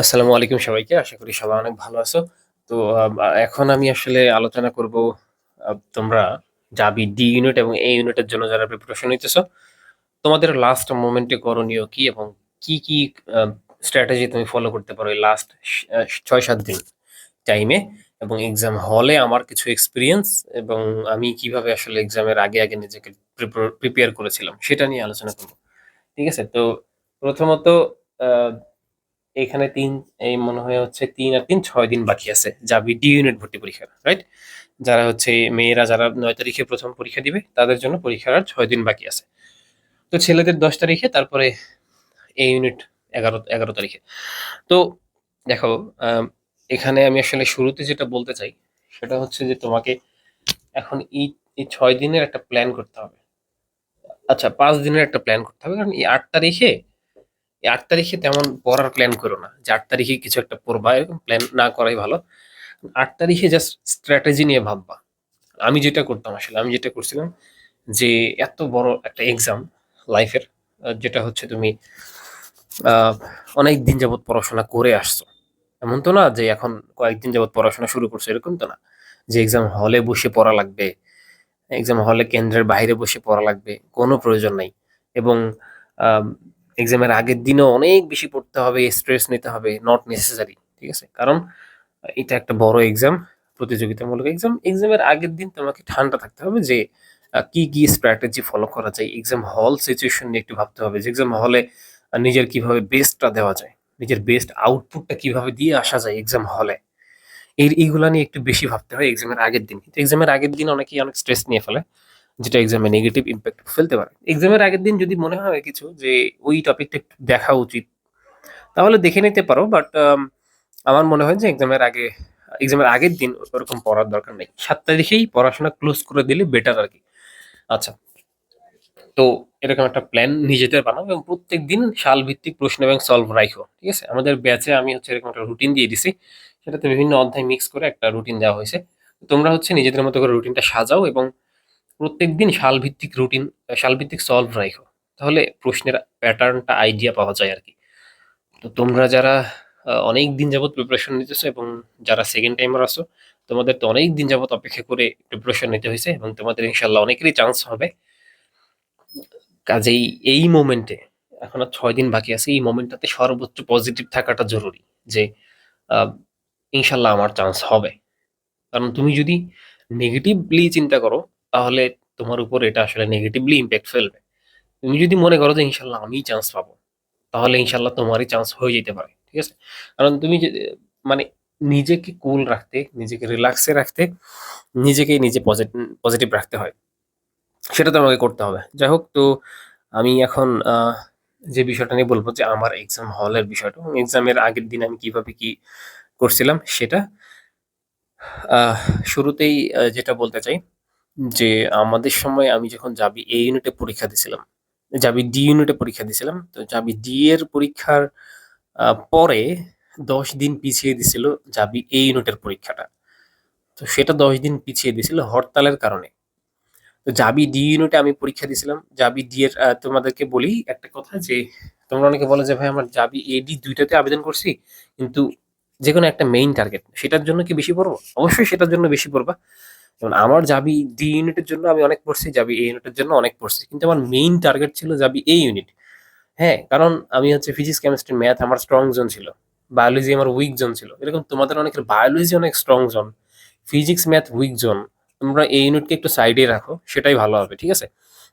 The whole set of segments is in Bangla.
আসসালামু আলাইকুম সবাইকে। আশা করি সবাই অনেক ভালো আছো। তো এখন আমি আসলে আলোচনা করব তোমরা জাবি ডি ইউনিট এবং এ ইউনিটের জন্য যারা প্রিপারেশন নিতেছো, তোমাদের লাস্ট মোমেন্টে করণীয় কি এবং কি, কি স্ট্র্যাটেজি তুমি ফলো করতে পারো এই লাস্ট স আ ৬-৭ দিন টাইমে এবং এক্সাম হলে আমার কিছু এক্সপেরিয়েন্স এবং আমি কীভাবে আসলে এক্সামের আগে, আগে নিজেকে প্রিপেয়ার করেছিলাম সেটা নিয়ে আলোচনা করব। ঠিক আছে? তো প্রথমত এখানে তিন এই মনে হয় হচ্ছে তিন আর ৩ ৬ দিন বাকি আছে জাবি ডি ইউনিট ভর্তি পরীক্ষার, রাইট? যারা হচ্ছে মেয়েরা যারা নয় তারিখে প্রথম পরীক্ষা দিবে তাদের জন্য পরীক্ষার আর ছয় দিন বাকি আছে। তো ছেলেদের ১০ তারিখে তারপরে এ ইউনিট ১১ ১১ তারিখে। তো দেখো এখানে আমি আসলে শুরুতে যেটা বলতে চাই সেটা হচ্ছে যে তোমাকে এখন এই, ছয় দিনের একটা প্ল্যান করতে হবে। আচ্ছা পাঁচ দিনের একটা প্ল্যান করতে হবে। কারণ এই আট তারিখে, এই ৮ তারিখে তেমন পড়ার প্ল্যান করো না। যে আট তারিখে কিছু একটা পড়বা, এরকম প্ল্যান না করাই ভালো। আট তারিখে জাস্ট স্ট্র্যাটেজি নিয়ে ভাববা। আমি যেটা করতাম আসলে, আমি যেটা করছিলাম যে এত বড় একটা এক্সাম লাইফের যেটা হচ্ছে তুমি অনেক দিন যাবত পড়াশোনা করে আসছো। এমন তো না যে এখন কয়েকদিন যাবত পড়াশোনা শুরু করছ, এরকম তো না। যে এক্সাম হলে বসে পড়া লাগবে। এক্সাম হলে কেন্দ্রের বাইরে বসে পড়া লাগবে। কোনো প্রয়োজন নাই। এবং এক্সামের আগের দিনও অনেক বেশি পড়তে হবে, স্ট্রেস নিতে হবে, নট নেসেসারি। ঠিক আছে? কারণ এটা একটা বড় এক্সাম, প্রতিযোগিতামূলক এক্সাম। এক্সামের আগের দিন তোমাকে ঠান্ডা থাকতে হবে যে কি, কি স্ট্র্যাটেজি ফলো করা যায়। এক্সাম হল সিচুয়েশন নিয়ে একটু ভাবতে হবে যে এক্সাম হলে নিজের কীভাবে বেস্টটা দেওয়া যায়। নিজের বেস্ট আউটপুটটা কীভাবে দিয়ে আসা যায় এক্সাম হলে। এই এইগুলা নিয়ে একটু বেশি ভাবতে হয় এক্সামের আগের দিন। কিন্তু এক্সামের আগের দিন অনেকেই অনেক স্ট্রেস নিয়ে ফেলে। যেটা এক্সামে নেগেটিভ ইমপ্যাক্ট ফেলতে পারে। এক্সামের আগের দিন যদি মনে হয় কিছু যে ওই টপিকটা একটু দেখা উচিত, তাহলে দেখে নিতে পারো। বাট আমার মনে হয় যে এক্সামের আগে এক্সামের আগের দিন ওরকম পড়ার দরকার নেই। সাত তারিখেই পড়াশোনা ক্লোজ করে দিলে বেটার আর কি আচ্ছা। তো এরকম একটা প্ল্যান নিজেদের বানাও এবং প্রত্যেকদিন সালভিত্তিক প্রশ্ন এবং সলভ রাইখো। ঠিক আছে? আমাদের ব্যাচে আমি হচ্ছে এরকম একটা রুটিন দিয়ে দিছি। সেটাতে বিভিন্ন অধ্যায় মিক্স করে একটা রুটিন দেওয়া হয়েছে তোমরা হচ্ছে নিজেদের মতো করে রুটিনটা সাজাও এবং প্রত্যেকদিন সালভিত্তিক রুটিন সালভিত্তিক সলভ রাইখো। তাহলে প্রশ্নের প্যাটার্নটা আইডিয়া পাওয়া যায় আর কি তো তোমরা যারা অনেক দিন যাবত প্রিপারেশন নিতেছো এবং যারা সেকেন্ড টাইমার আছো, তোমাদের তো অনেক দিন যাবত অপেক্ষা করে প্রিপারেশন নিতে হয়েছে এবং তোমাদের ইনশাল্লাহ অনেকেরই চান্স হবে। কাজেই এই মোমেন্টে এখন আর ছয় দিন বাকি আছে। এই মোমেন্টটাতে সর্বোচ্চ পজিটিভ থাকাটা জরুরি। যে আ ইনশাআল্লাহ আমার চান্স হবে। কারণ তুমি যদি নেগেটিভলি চিন্তা করো তাহলে তোমার উপর এটা আসলে নেগেটিভলি ইমপ্যাক্ট ফেলবে। তুমি যদি মনে করো যে ইনশাল্লাহ আমিই চান্স পাবো, তাহলে ইনশাল্লাহ তোমারই চান্স হয়ে যেতে পারে। ঠিক আছে? কারণ তুমি মানে নিজেকে কুল রাখতে, নিজেকে রিল্যাক্সে রাখতে, নিজেকেই নিজে পজি পজিটিভ রাখতে হয়। সেটা তোমাকে করতে হবে। যাই হোক তো আমি এখন যে বিষয়টা নিয়ে বলব যে আমার এক্সাম হলের বিষয়টা এক্সামের আগের দিন আমি কীভাবে কি করছিলাম সেটা। শুরুতেই যেটা বলতে চাই যে আমাদের সময় আমি যখন জাবি এ ইউনিটে পরীক্ষা দিছিলাম, জাবি ডি ইউনিটে পরীক্ষা দিছিলাম। তো জাবি ডি এর পরীক্ষার পরে ১০ দিন পিছিয়ে দিছিল জাবি এ ইউনিটের পরীক্ষাটা। তো সেটা ১০ দিন পিছিয়ে দিছিল হরতালের কারণে। তো জাবি ডি ইউনিটে আমি পরীক্ষা দিছিলাম। জাবি ডি এর তোমাদেরকে বলি একটা কথা যে তোমরা অনেকে বলো যে ভাই আমার জাবি এ, ডি ২ আবেদন করছি। কিন্তু যেকোনো একটা মেইন টার্গেট সেটার জন্য কি বেশি পড়ব? অবশ্যই সেটার জন্য বেশি পড়বা। যেমন আমার যাবি ডি ইউনিটের জন্য আমি অনেক পড়ছি, যাবি এ ইউনিটের জন্য অনেক পড়ছি। কিন্তু আমার মেইন টার্গেট ছিল যাবি এ ইউনিট। হ্যাঁ? কারণ আমি হচ্ছে ফিজিক্স, কেমিস্ট্রি, ম্যাথ আমার স্ট্রং জোন ছিল। বায়োলজি আমার উইক জোন ছিল। এরকম তোমাদের অনেকের বায়োলজি অনেক strong zone. Physics, math weak zone. তোমরা এই ইউনিটকে একটু সাইডে রাখো। সেটাই ভালো হবে। ঠিক আছে?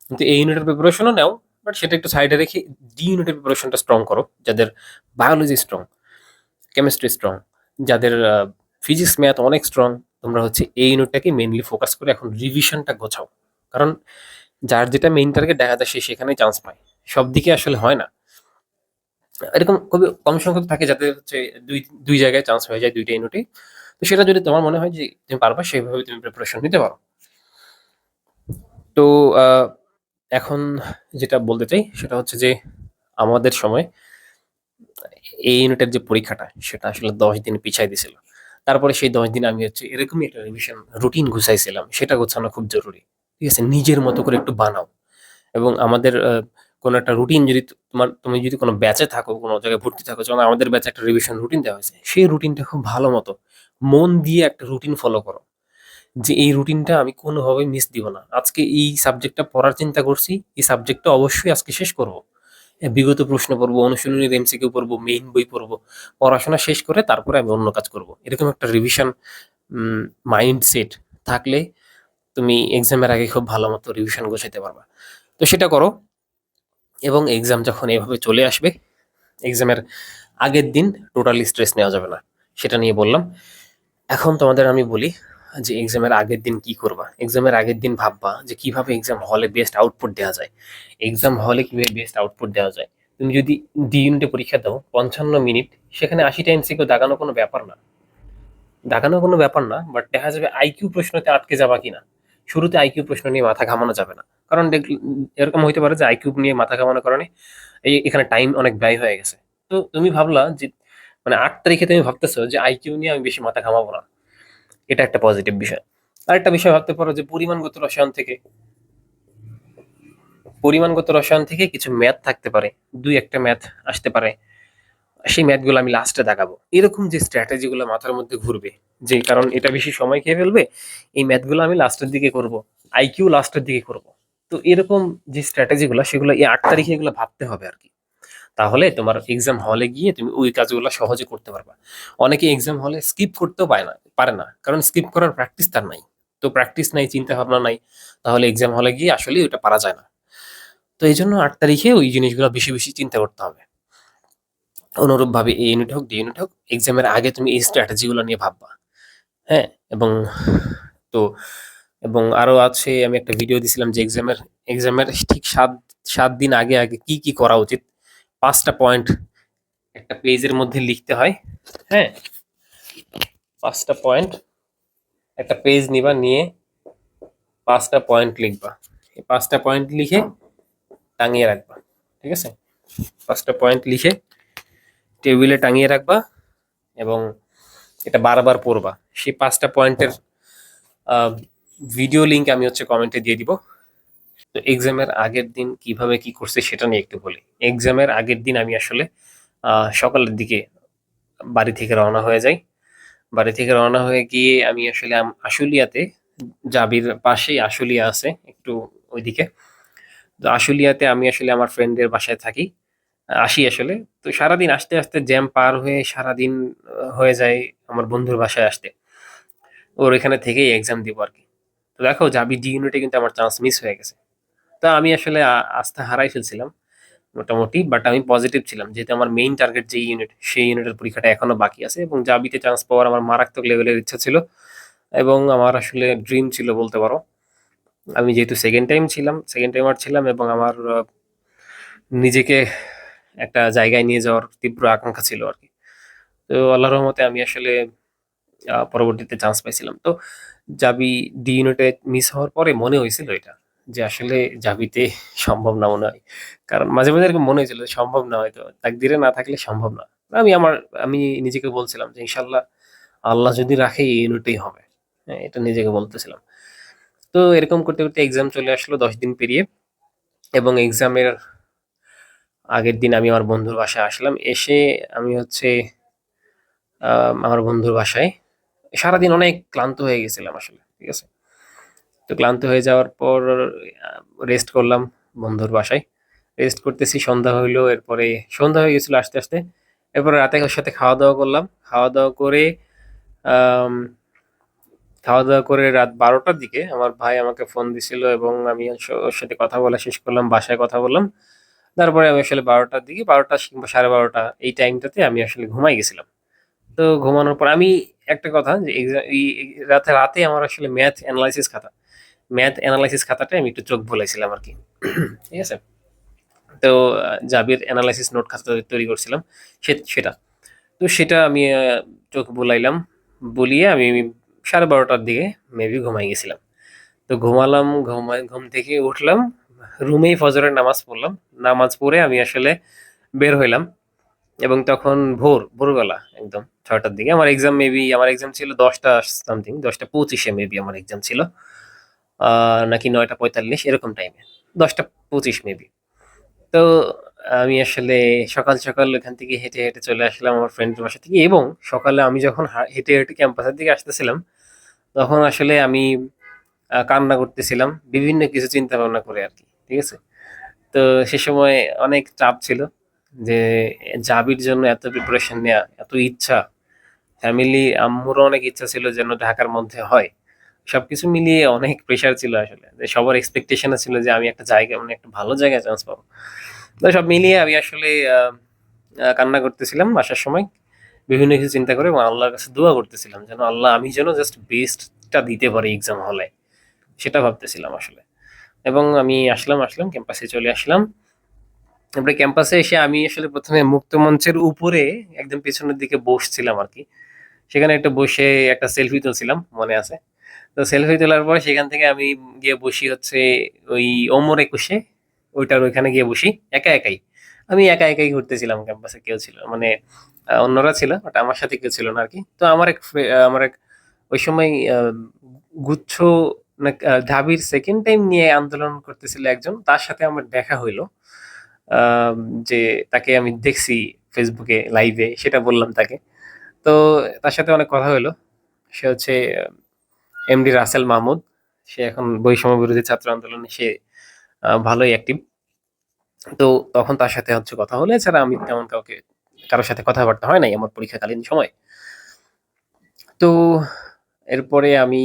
কিন্তু এই ইউনিটের প্রিপারেশনও নাও। বাট সেটা একটু সাইডে রেখে ডি ইউনিটের প্রিপারেশনটা স্ট্রং করো। যাদের বায়োলজি স্ট্রং, কেমিস্ট্রি স্ট্রং, যাদের ফিজিক্স, ম্যাথ অনেক স্ট্রং তোমরা হচ্ছে এই ইউনিটটাকে মেইনলি ফোকাস করে এখন রিভিশনটা গোছাও। কারণ যার যেটা মেইন টার্গেট দেখা যায় সে সেখানেই চান্স পায়। সব দিকে আসলে হয় না। এরকম খুবই কম সংখ্যক থাকে যাদের হচ্ছে ২, ২ জায়গায় চান্স হয়ে যায় ২ টা ইউনিটেই। তো সেটা যদি তোমার মনে হয় যে তুমি পারবা সেভাবে তুমি প্রিপারেশন নিতে পারো। তো এখন যেটা বলতে চাই সেটা হচ্ছে যে আমাদের সময় এ ইউনিটের যে পরীক্ষাটা সেটা আসলে ১০ দিন পিছাই দিছিল। তারপরে সেই ১০ দিন আমি হচ্ছে এরকমই একটা রিভিশন রুটিন গুছাইছিলাম। সেটা গোছানো খুব জরুরি। ঠিক আছে? নিজের মতো করে একটু বানাও। এবং আমাদের কোনো একটা রুটিন যদি তোমার তুমি যদি কোনো ব্যাচে থাকো, কোনো জায়গায় ভর্তি থাকো, যেমন আমাদের ব্যাচে একটা রিভিশন রুটিন দেওয়া হয়েছে। সেই রুটিনটা খুব ভালো মতো মন দিয়ে একটা রুটিন ফলো করো। যে এই রুটিনটা আমি কোনোভাবেই মিস দিব না। আজকে এই সাবজেক্টটা পড়ার চিন্তা করছি, এই সাবজেক্টটা অবশ্যই আজকে শেষ করব। বিগত প্রশ্ন পড়ব, অনুশীলনীর এমসিকিউ পড়ব, মেইন বই পড়ব। পড়াশোনা শেষ করে তারপরে আমি অন্য কাজ করব। এরকম একটা রিভিশন মাইন্ডসেট থাকলে তুমি এক্সামের আগে খুব ভালো মতো রিভিশন গোছাইতে পারবা। তো সেটা করো এবং এক্সাম যখন এভাবে চলে আসবে, এক্সামের আগের দিন টোটালি স্ট্রেস নেওয়া যাবে না। সেটা নিয়ে বললাম। এখন তোমাদের আমি বলি যে এক্সামের আগের দিন কি করবা? এক্সামের আগের দিন ভাববা যে কীভাবে এক্সাম হলে বেস্ট আউটপুট দেওয়া যায়। এক্সাম হলে কীভাবে বেস্ট আউটপুট দেওয়া যায়। তুমি যদি ডি ইউনিটে পরীক্ষা দাও ৫৫ মিনিট, সেখানে ৮০ টা এমসিকিউ দাগানো কোনো ব্যাপার না। দাগানো কোনো ব্যাপার না, বাট দেখা যাবে আইকিউ প্রশ্নতে আটকে যাবা কিনা। শুরুতে আইকিউ প্রশ্ন নিয়ে মাথা ঘামানো যাবে না। কারণ এরকম হইতে পারে যে আইকিউ নিয়ে মাথা ঘামানোর কারণে এই এখানে টাইম অনেক ব্যয় হয়ে গেছে। তো তুমি ভাবলা যে মানে আট তারিখে তুমি ভাবতেছো যে আইকিউ নিয়ে আমি বেশি মাথা ঘামাবো না। এটা একটা পজিটিভ বিষয়। আরেকটা বিষয় ভাবতে পারো যে পরিমাণগত রসায়ন থেকে পরিমাণগত রসায়ন থেকে কিছু ম্যাথ থাকতে পারে। ২-১ টা ম্যাথ আসতে পারে। সেই ম্যাথগুলো আমি লাস্টে দেখাবো এরকম যে স্ট্র্যাটেজি গুলো মাথার মধ্যে ঘুরবে, যে কারণ এটা বেশি সময় খেয়ে ফেলবে, এই ম্যাথগুলো আমি লাস্টের দিকে করব। আইকিউ লাস্টের দিকে করব। তো এরকম যে স্ট্র্যাটেজি গুলা সেগুলো এই আট তারিখে এগুলো ভাবতে হবে আরকি। তাহলে তোমার এক্সাম হলে গিয়ে তুমি ওই কাজগুলো সহজে করতে পারবা। অনেকে এক্সাম হলে স্কিপ করতেও পারে না পারে না। কারণ স্কিপ করার প্র্যাকটিস তার নাই। তো প্র্যাকটিস নাই, চিন্তা ভাবনা নাই। তাহলে এক্সাম হলে গিয়ে আসলে ওটা পারা যায় না। তো এই জন্য আট তারিখে ওই জিনিসগুলো বেশি, বেশি চিন্তা করতে হবে। অনুরূপভাবে এ ইউনিট হোক, ডি ইউনিট হোক, এক্সামের আগে তুমি এই স্ট্র্যাটেজিগুলো নিয়ে ভাববা। হ্যাঁ? এবং তো এবং আরও আছে আমি একটা ভিডিও দিছিলাম যে এক্সামের এক্সামের ঠিক ৭ ৭ দিন আগে, আগে কি, কি করা উচিত? ৫ টা পয়েন্ট একটা পেজের মধ্যে লিখতে হয়। হ্যাঁ? পাঁচটা পয়েন্ট একটা পেজ নিবা, নিয়ে পাঁচটা পয়েন্ট লিখবা। এই পাঁচটা পয়েন্ট লিখে টাঙিয়ে রাখবা। ঠিক আছে? পাঁচটা পয়েন্ট লিখে টেবিলে টাঙিয়ে রাখবা এবং এটা বারবার পড়বা। সেই পাঁচটা পয়েন্টের ভিডিও লিঙ্ক আমি হচ্ছে কমেন্টে দিয়ে দিব। তো এক্সামের আগের দিন কীভাবে কি করছে সেটা নিয়ে একটু বলি। এক্সামের আগের দিন আমি আসলে সকালের দিকে বাড়ি থেকে রওনা হয়ে যাই। বাড়ি থেকে রওনা হয়ে গিয়ে আমি আসলে আশুলিয়াতে জাবির পাশেই আশুলিয়া আছে একটু ওইদিকে। তো আশুলিয়াতে আমি আসলে আমার ফ্রেন্ডের বাসায় থাকি। আসি আসলে। তো সারাদিন আসতে, আসতে জ্যাম পার হয়ে সারাদিন হয়ে যায় আমার বন্ধুর বাসায় আসতে। ওর এখানে থেকেই এক্সাম দিব আর কি তো দেখো জাবি ডি ইউনিটে কিন্তু আমার চান্স মিস হয়ে গেছে। তো আমি আসলে আস্থা হারাই ফেলছিলাম মোটামুটি। বাট আমি পজিটিভ ছিলাম। যেহেতু আমার মেইন টার্গেট যে ইউনিট, সেই ইউনিটের পরীক্ষাটা এখনও বাকি আছে এবং জাবিতে চান্স পাওয়ার আমার মারাত্মক লেভেলের ইচ্ছা ছিল এবং আমার আসলে ড্রিম ছিল বলতে পারো। আমি যেহেতু সেকেন্ড টাইম ছিলাম, সেকেন্ড টাইমার ছিলাম এবং আমার নিজেকে একটা জায়গায় নিয়ে যাওয়ার তীব্র আকাঙ্ক্ষা ছিল আর কি তো আল্লাহর রহমতে আমি আসলে পরবর্তীতে চান্স পাইছিলাম। তো জাবি ডি ইউনিটে মিস হওয়ার পরে মনে হয়েছিল এটা যে আসলে জাবিতে সম্ভব না মনে হয়। কারণ মাঝে, মাঝে এরকম মনে হয়েছিল সম্ভব না হয়তো। তাকদিরে না থাকলে সম্ভব না। আমি আমার আমি নিজেকে বলছিলাম যে ইনশাল্লাহ আল্লাহ যদি রাখে এই ইউনিটেই হবে। হ্যাঁ? এটা নিজেকে বলতেছিলাম। তো এরকম করতে, করতে এক্সাম চলে আসলো ১০ দিন পেরিয়ে এবং এক্সামের আগের দিন আমি আমার বন্ধুর বাসায় আসলাম। এসে আমি হচ্ছে আমার বন্ধুর বাসায় সারাদিন অনেক ক্লান্ত হয়ে গেছিলাম আসলে। ঠিক আছে? তো ক্লান্ত হয়ে যাওয়ার পর রেস্ট করলাম বন্ধুর বাসায়। রেস্ট করতেছি সন্ধ্যা হইল এরপরে সন্ধ্যা হয়ে গেছিল আস্তে আস্তে এরপরে রাতে ওর সাথে খাওয়া-দাওয়া করলাম। খাওয়া-দাওয়া করে খাওয়া-দাওয়া করে রাত বারোটার দিকে আমার ভাই আমাকে ফোন দিছিল এবং আমি ওর সাথে কথা বলা শেষ করলাম, বাসায় কথা বললাম। তারপরে আমি আসলে বারোটার দিকে ১২ টা কিংবা ১২:৩০ এই টাইমটাতে আমি আসলে ঘুমাই গেছিলাম। তো ঘুমানোর পর আমি একটা কথা যে রাতে, রাতে আমার আসলে ম্যাথ অ্যানালাইসিস খাতা। ম্যাথ অ্যানালাইসিস খাতাটায় আমি একটু চোখ ভুলাইছিলাম আর কি ঠিক আছে? তো জাবির এনালাইসিস নোট খাতা তৈরি করছিলাম সেটা। তো সেটা আমি চোখ বুলাইলাম। বুলিয়ে আমি সাড়ে বারোটার দিকে মেবি ঘুমাই গেছিলাম। তো ঘুমালাম, ঘুমায় ঘুম থেকে উঠলাম। রুমেই ফজরের নামাজ পড়লাম। নামাজ পড়ে আমি আসলে বের হইলাম এবং তখন ভোর, ভোরবেলা একদম ছটার দিকে। আমার এক্সাম মেবি আমার এক্সাম ছিল দশটা সামথিং ১০ টা ২৫ এ মেবি আমার এক্সাম ছিল। নাকি নয়টা পঁয়তাল্লিশ এরকম টাইমে। ১০ টা ২৫ মেবি। তো আমি আসলে সকাল, সকাল ওখান থেকে হেঁটে, হেঁটে চলে আসলাম আমার ফ্রেন্ডের বাসা থেকে এবং সকালে আমি যখন হেঁটে, হেঁটে ক্যাম্পাসের দিকে আসতেছিলাম, তখন আসলে আমি কান্না করতেছিলাম। বিভিন্ন কিছু চিন্তা ভাবনা করে আর কি ঠিক আছে? তো সে সময় অনেক চাপ ছিল যে জাবির জন্য এত প্রিপারেশন নেওয়া এত ইচ্ছা। ফ্যামিলি আম্মুরও অনেক ইচ্ছা ছিল যেন ঢাকার মধ্যে হয়। সবকিছু মিলিয়ে অনেক প্রেশার ছিল আসলে। যে সবার এক্সপেকটেশন ছিল যে আমি একটা জায়গা মানে একটা ভালো জায়গায় চান্স পাবো। তো সব মিলিয়ে আমি আসলে কান্না করতেছিলাম আসার সময়। বিভিন্ন কিছু চিন্তা করে আল্লাহর কাছে দোয়া করতেছিলাম যেন আল্লাহ আমি যেন জাস্ট বেস্টটা দিতে পারি এক্সাম হলে। সেটা ভাবতেছিলাম আসলে। এবং আমি আসলাম, আসলাম ক্যাম্পাসে চলে আসলাম। তারপরে ক্যাম্পাসে এসে আমি আসলে প্রথমে মুক্ত মঞ্চের উপরে একদম পেছনের দিকে বসছিলাম আর কি সেখানে একটা বসে একটা সেলফি তুলছিলাম, মনে আছে। তো সেলফি তোলার পর সেখান থেকে আমি গিয়ে বসি হচ্ছে ওই ওমর একুশে, ওইটার ওইখানে গিয়ে বসি, একা একাই। আমি একা একাই ঘুরতেছিলাম ক্যাম্পাসে কেউ ছিল মানে অন্যরা ছিল ওটা আমার সাথে কেউ ছিল না আর কি তো আমার এক আমার এক ওই সময় গুচ্ছ ঢাবির 2nd টাইম নিয়ে আন্দোলন করতেছিল একজন। তার সাথে আমার দেখা হইল যে তাকে আমি দেখছি ফেসবুকে লাইভে সেটা বললাম তাকে। তো তার সাথে অনেক কথা হইল। সে হচ্ছে এমডি রাসেল মাহমুদ। সে এখন বৈষম্য বিরোধী ছাত্র আন্দোলনে সে ভালোই অ্যাক্টিভ। তো তখন তার সাথে হচ্ছে কথা হলে এছাড়া আমি তেমন কাউকে, কারোর সাথে কথাবার্তা হয় নাই আমার পরীক্ষাকালীন সময় তো এরপরে আমি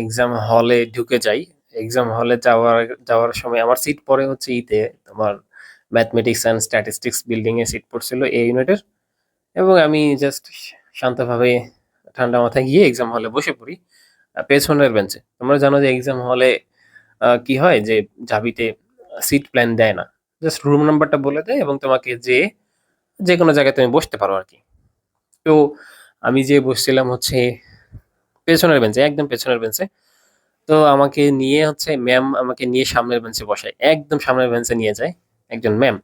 এক্সাম হলে ঢুকে যাই। এক্সাম হলে যাওয়ার যাওয়ার সময় আমার সিট পড়ে হচ্ছে ইতে তোমার ম্যাথমেটিক্স অ্যান্ড স্ট্যাটিস্টিক্স বিল্ডিং এ সিট পড়ছিল এ ইউনিটের। এবং আমি জাস্ট শান্তভাবে ঠান্ডা মাথায় গিয়ে এক্সাম হলে বসে পড়ি। পেছনের বেঞ্চে। তোমরা জানো যে এক্সাম হলে কি হয় যে ঢাবিতে সিট প্ল্যান দেয় না। জাস্ট রুম নাম্বারটা বলে দেয় এবং তোমাকে যেয়ে যেকোনো জায়গায় তুমি বসতে পারো আরকি। তো আমি যে বসছিলাম হচ্ছে পেছনের বেঞ্চে, একদম পেছনের বেঞ্চে। তো আমাকে নিয়ে হচ্ছে ম্যাম আমাকে নিয়ে সামনের বেঞ্চে বসায়। একদম সামনের বেঞ্চে নিয়ে যায় একজন ম্যাম।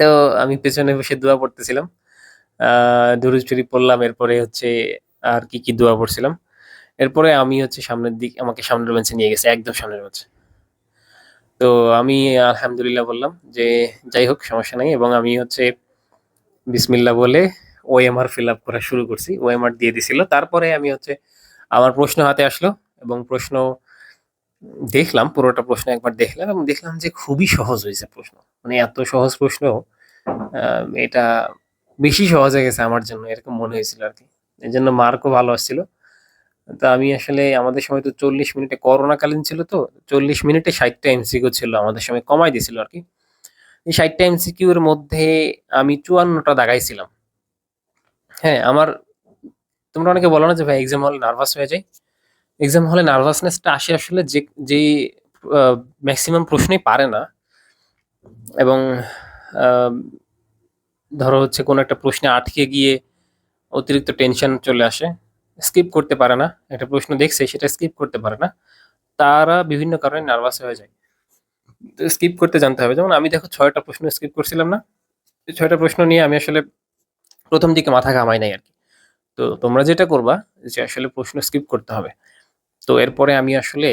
তো আমি পেছনে বসে দোয়া পড়তেছিলাম। দুরূদ শরীফ পড়লাম। এরপরে হচ্ছে আর কি, কি দোয়া পড়ছিলাম। এরপরে আমি হচ্ছে সামনের দিক আমাকে সামনের বেঞ্চে নিয়ে গেছে, একদম সামনের বেঞ্চে। তো আমি আলহামদুলিল্লাহ বললাম যে যাই হোক সমস্যা নাই এবং আমি হচ্ছে বিসমিল্লাহ বলে ওএমআর ফিল আপ করা শুরু করছি। ওএমআর দিয়ে দিছিল। তারপরে আমি হচ্ছে আমার প্রশ্ন হাতে আসলো এবং প্রশ্ন দেখলাম, পুরোটা প্রশ্ন একবার দেখলাম এবং দেখলাম যে খুবই সহজ হয়েছে প্রশ্ন। মানে এত সহজ প্রশ্ন এটা বেশি সহজ হয়ে গেছে আমার জন্য এরকম মনে হয়েছিল আরকি। জন্য মার্কও ভালো আসছিল। তো আমি আসলে আমাদের সময় তো ৪০ মিনিটে করোনাকালীন ছিল তো ৪০ মিনিটে ৬০ টা এমসিকিউ ছিল আমাদের সময় কমায় আর কি এই ৬০ টা এমসিকিউ এর মধ্যে আমি চুয়ান্নটা দাগাইছিলাম। হ্যাঁ, আমার তোমরা অনেকে বলো না যে ভাই এক্সাম হলে নার্ভাস হয়ে যায় এক্সাম হলে নার্ভাসনেসটা আসে আসলে যে যে ম্যাক্সিমাম প্রশ্নই পারে না এবং ধরো হচ্ছে কোনো একটা প্রশ্নে আটকে গিয়ে অতিরিক্ত টেনশন চলে আসে। স্কিপ করতে পারে না। একটা প্রশ্ন দেখছে সেটা স্কিপ করতে পারে না। তারা বিভিন্ন কারণে নার্ভাস হয়ে যায়। তো স্কিপ করতে জানতে হবে। যেমন আমি দেখো ৬ টা প্রশ্ন স্কিপ করছিলাম না? ৬ প্রশ্ন নিয়ে আমি আসলে প্রথম দিকে মাথা ঘামাই নাই আর কি তো তোমরা যেটা করবা যে আসলে প্রশ্ন স্কিপ করতে হবে। তো এরপরে আমি আসলে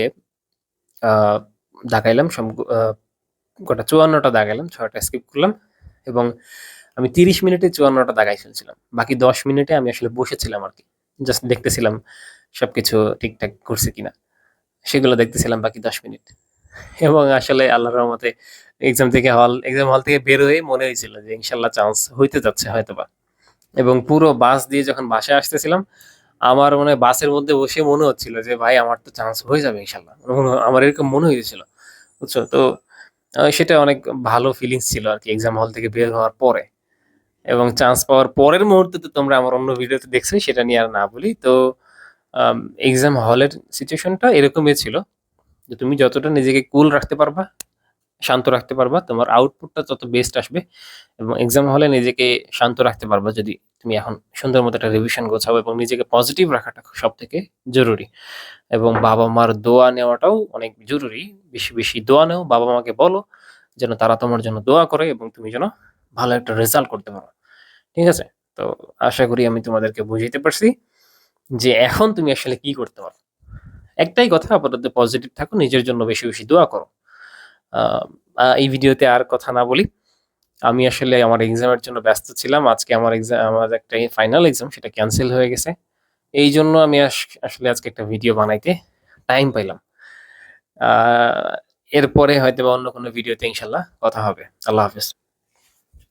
দাগাইলাম সব আ কটা ৫৪ টা দাগাইলাম, ৬ টা স্কিপ করলাম এবং আমি ৩০ মিনিটে চুয়ান্নটা দাগাই ফেলছিলাম। বাকি ১০ মিনিটে আমি আসলে বসেছিলাম আরকি। জাস্ট দেখতেছিলাম সবকিছু ঠিকঠাক করছি কিনা। সেগুলো দেখতেছিলাম বাকি ১০ মিনিট। এবং আসলে আল্লাহর রহমতে এক্সাম থেকে হল এক্সাম হল থেকে বের হয়ে মনে হয়েছিল যে ইনশাল্লাহ চান্স হইতে যাচ্ছে হয়তোবা। এবং পুরো বাস দিয়ে যখন বাসায় আসতেছিলাম, আমার মনে বাসের মধ্যে বসে মনে হচ্ছিল যে ভাই আমার তো চান্স হয়ে যাবে ইনশাল্লাহ আমার এরকম মনে হয়েছিল। বুঝছ? তো সেটা অনেক ভালো ফিলিংস ছিল আর কি এক্সাম হল থেকে বের হওয়ার পরে। এবং চান্স পাওয়ার পরের মুহূর্তে তো তোমরা আমার অন্য ভিডিওতে দেখছোই সেটা নিয়ে আর না বলি। তো এক্সাম হলের সিচুয়েশনটা এরকমই ছিল। যে তুমি যতটা নিজেকে কুল রাখতে পারবা, শান্ত রাখতে পারবা, তোমার আউটপুটটা তত বেস্ট আসবে এবং এক্সাম হলে নিজেকে শান্ত রাখতে পারবা যদি তুমি এখন সুন্দর মতো একটা রিভিশন গোছাও এবং নিজেকে পজিটিভ রাখাটা সবথেকে জরুরি। এবং বাবা-মার দোয়া নেওয়াটাও অনেক জরুরি। বেশি, বেশি দোয়া নেও। বাবা-মাকে বলো যেন তারা তোমার জন্য দোয়া করে এবং তুমি যেন ভালো একটা রেজাল্ট করতে পারো। ঠিক আছে? তো আশা করি আমি তোমাদেরকে বুঝাইতে পারছি যে এখন তুমি আসলে কি করতে পারো। একটাই কথা আপাতত পজিটিভ থাকো, নিজের জন্য বেশি, বেশি দোয়া করো। এই ভিডিওতে আর কথা না বলি। আমি আসলে আমার এক্সামের জন্য ব্যস্ত ছিলাম। আজকে আমার এক্সাম আমার একটা ফাইনাল এক্সাম সেটা ক্যান্সেল হয়ে গেছে। এই জন্য আমি আস আসলে আজকে একটা ভিডিও বানাইতে টাইম পাইলাম। এরপরে হয়তোবা অন্য কোনো ভিডিওতে ইনশাল্লাহ কথা হবে। আল্লাহ হাফেজ।